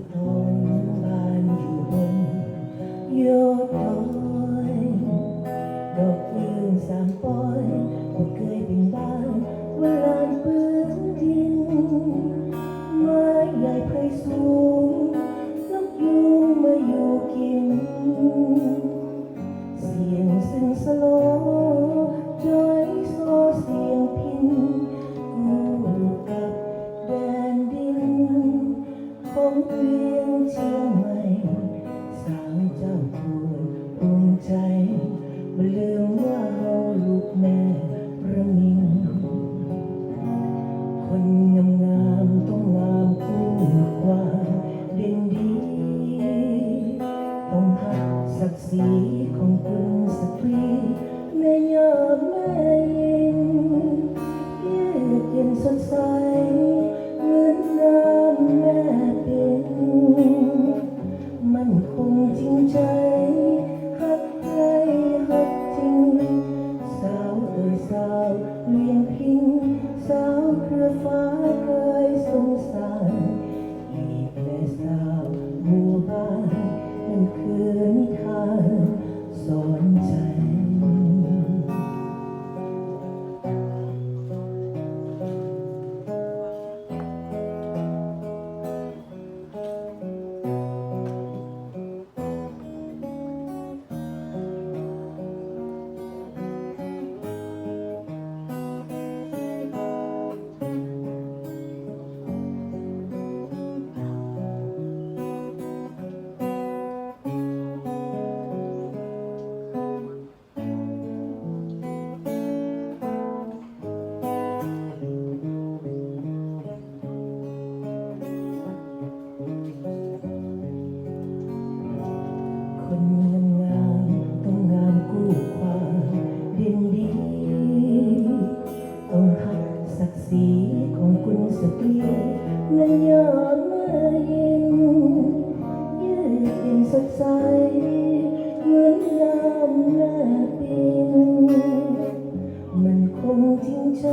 ดนอนบานอยู่บนยอดดอดอกยืนสามปอยก็เคยเปบานเวลาพื้นดินไม้ใหญ่ไพรสูงนกยูงมาอยู่กิน บ่ลืมว่าเฮาลูกแม่ระมิง คนงามงามต้องงามคู่กว่าเด่นดี ต้องหักศักดิ์ศรีของคุณ ฟ้าเคยสงสารอีกแต่สาวหมู่บ้านนั่นคือนิทานสอนใจ คนงามงามต้องงามกู้ความเด่นดี ต้องหักศักดิ์ศรีของคุณสตรีในยามเมื่อเย็นยืดเย็นสดใสเหมือนน้ำแม่ปิงมันคงจริงใจ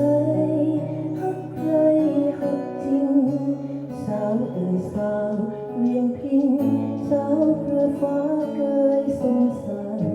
Sao người sao riêng thiên sao người pha cây sông xanh